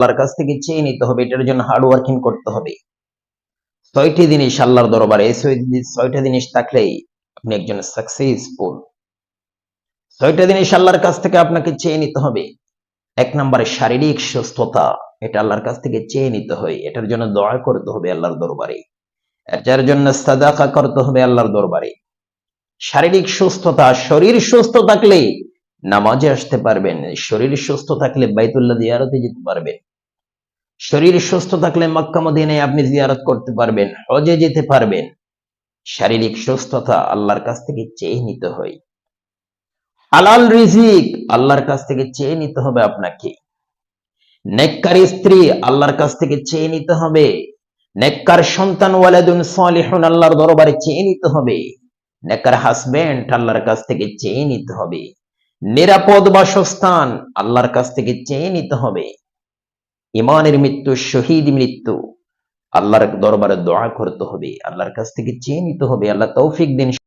আল্লাহর কাছ থেকে চেয়ে নিতে হবে, এটার জন্য হার্ড ওয়ার্কিং করতে হবে। ছয়টি জিনিস আল্লাহর দরবারে ছয়টা জিনিস থাকলেই আপনি একজন সাকসেসফুল ছয়টা জিনিস আল্লাহর কাছ থেকে আপনাকে চেয়ে নিতে হবে। এক নম্বরে শারীরিক সুস্থতা, এটা আল্লাহর কাছ থেকে চেয়ে নিতে হয়, এটার জন্য দয়া করতে হবে আল্লাহর দরবারে। এটার জন্য সাদাকা করতে হবে আল্লাহর দরবারে। শারীরিক সুস্থতা, শরীর সুস্থ থাকলে নামাজে আসতে পারবেন, শরীর সুস্থ থাকলে বাইতুল্লাহ জিয়ারতে যেতে পারবেন। শরীর সুস্থ থাকলে মক্কা মদিনায় আপনি জিয়ারত করতে পারবেন, হজে যেতে পারবেন। শারীরিক সুস্থতা আল্লাহর কাছ থেকে চেয়ে নিতে হয়। হালাল রিজিক আল্লাহর কাছ থেকে চেয়ে নিতে হবে আপনাকে। নেককার স্ত্রী আল্লাহর কাছ থেকে চেয়ে নিতে হবে। নেককার সন্তান ওয়ালাদুন সালিহুন আল্লাহর দরবারে চেয়ে নিতে হবে। নেককার হাজবেন্ড আল্লাহর কাছ থেকে চেয়ে নিতে হবে। নিরাপদ বাসস্থান আল্লাহর কাছ থেকে চেয়ে নিতে হবে। ইমানের মৃত্যু শহীদ মৃত্যু। আল্লাহর দরবারে দোয়া করতে হবে, আল্লাহর কাছ থেকে চেয়ে নিতে হবে, আল্লাহ তৌফিক দিন।